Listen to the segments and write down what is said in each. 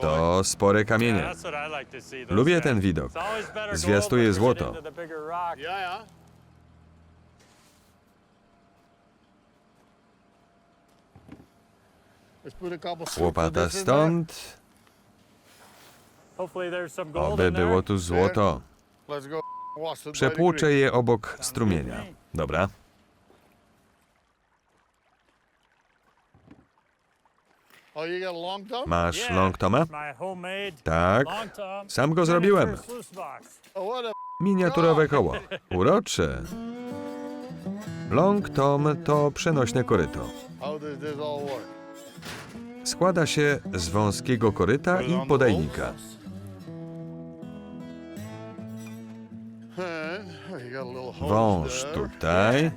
To spore kamienie. Lubię ten widok. Zwiastuje złoto. Łopata stąd. Oby było tu złoto. Przepłuczę je obok strumienia. Dobra. Masz long Toma? Tak. Sam go zrobiłem. Oh, Miniaturowe koło. Urocze. Long Tom to przenośne koryto. How does this all work? Składa się z wąskiego koryta i podajnika. Wąż tutaj.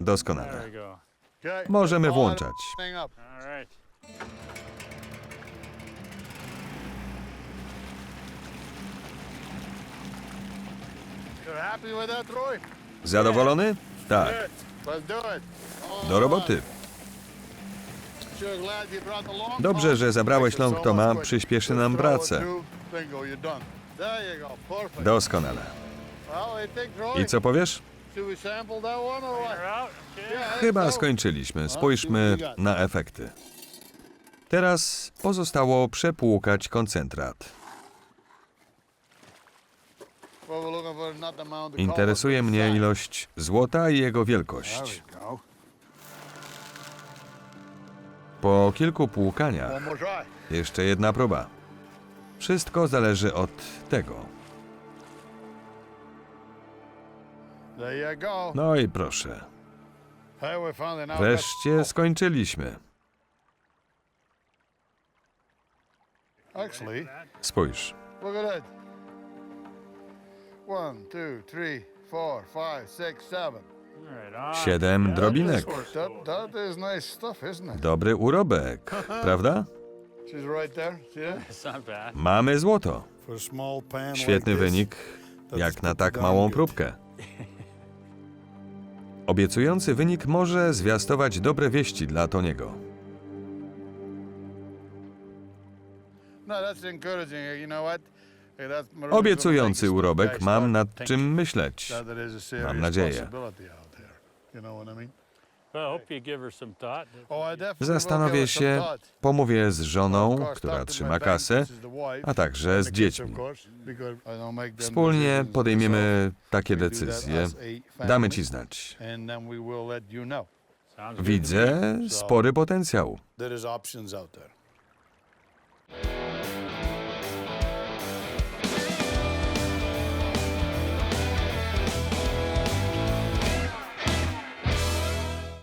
Doskonale. Możemy włączać. Everything up. You're happy with that, Troy? Zadowolony? Tak. Do roboty. Dobrze, że zabrałeś Makes it long so Toma, much quicker. przyspieszy nam pracę. Doskonale. I co powiesz? Chyba skończyliśmy. Spójrzmy na efekty. Teraz pozostało przepłukać koncentrat. Interesuje mnie ilość złota i jego wielkość. Po kilku płukaniach jeszcze jedna próba. Wszystko zależy od tego. No i proszę. Wreszcie skończyliśmy. Seven. Siedem drobinek. Dobry urobek, prawda? Mamy złoto. Świetny wynik, jak na tak małą próbkę. Obiecujący wynik może zwiastować dobre wieści dla Toniego. Obiecujący make this urobek, mam nad czym myśleć. serious nadzieję. Oh, Zastanowię się, pomówię z żoną, która trzyma kasę, a także z dziećmi. Wspólnie podejmiemy takie decyzje. Damy ci znać. Widzę spory potencjał. we